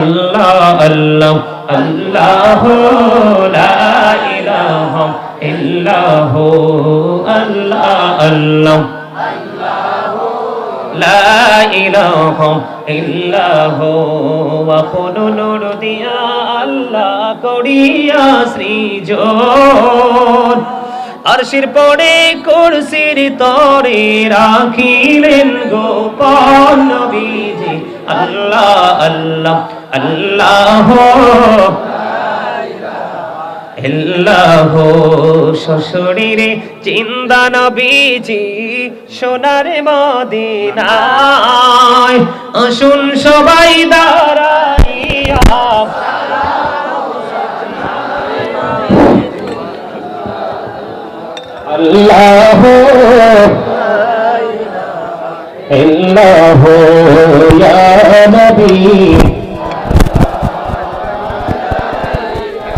আল্লাহ আল্লাহ আল্লাহ লা ইলাহা ইল্লাহ আল্লাহ আল্লাহ لا إله إلا هو وقل দিয়া আল্লাহ করিয়া সৃজন আরশির পরে কুরসির তরে রাখিলেন গোপন নবীজি আল্লাহ আল্লাহ আল্লাহ আল্লাহ শ্বশুরিরে চিন্তা নবীজি সোনার মদিনায় আসুন সবাই দাঁড়াইয়া। আল্লাহ আল্লাহ ইয়া নবী।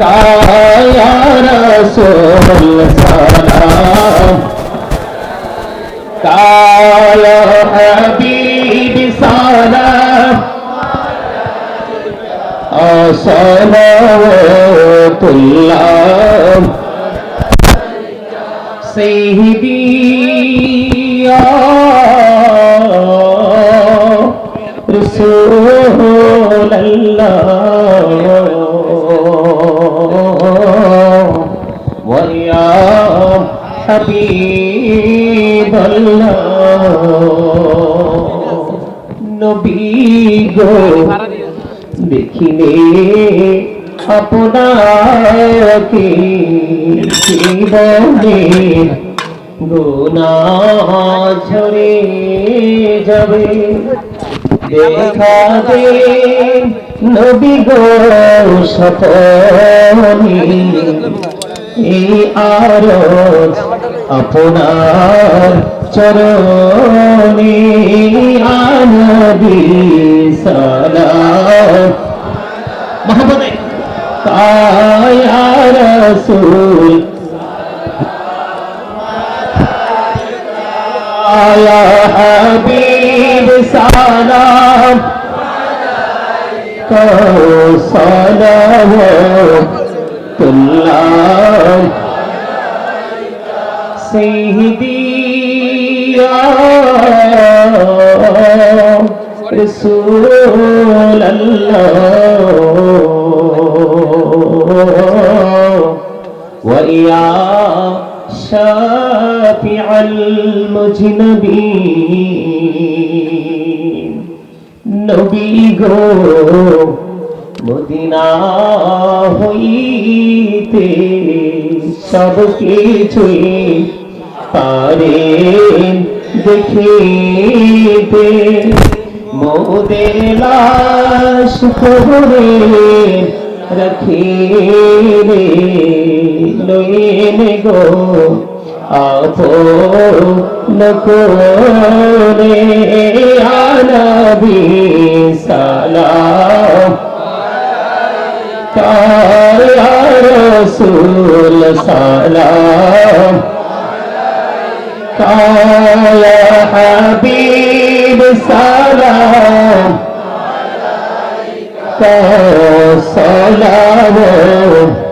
কায়া রসুল সালাম কায়া হাবিব সালাম সালাতুল্লাহ হাবিব নবী গো দেখিলে আপনাকে জীবনে গুনা ঝরে যাবে? দেখা দে নবী গো সপনি এই আরজ আপনার চরণে আনবি সালাম। মহাপদে কায়া রসুল आया हबीब सलाम को الله سيدي يا رسول الله ويا شافع المجنبين نبي گو মদিনা হইতে সব কিছুই পারেন দেখিতে। মোদের লাশ খবরে রাখিলে লইন গো আপন করে আনবি সালাম। রসুল সালাম। কায়া হাবিব সালাম। কা সালাম।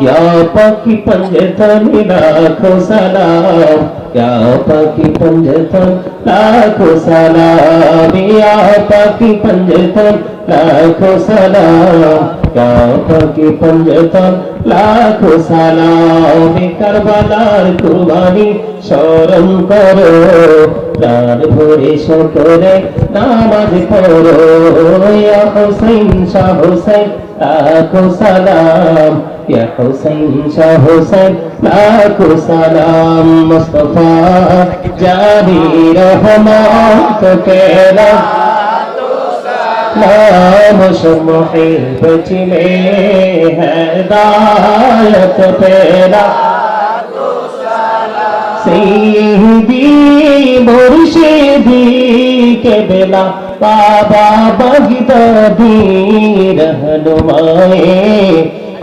ইয়া পাখি পঞ্জতনে লাখো সালাম ইয়া পাখি পঞ্জতন লাখো সালাম ইয়া পাখি পঞ্জতন লাখো সালাম ইয়া পাখি পঞ্জতন লাখো সালাম কারবালার কুরবানি স্মরণ করো প্রাণ ভরে সকলে নামাজ পড়ো ইয়া হোসেন শাহ হোসেন लाखों सलाम, या हुसैन, शाह हुसैन, लाखों सलाम, मुस्तफ़ा जारी रहमा तो कहना नामश हैदायत पेरा सही दी मुर्शिदी के বাবা বাগদাদি রহনুমায়ে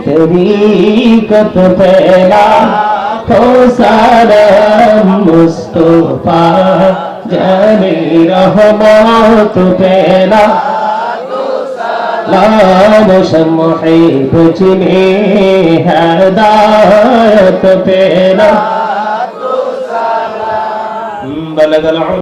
তরিকত পেলা সালাম মুস্তফা, জানি রহমত পেলা। লাম সমহে বুঝলে হদায়ত পেলা। بلغ العمر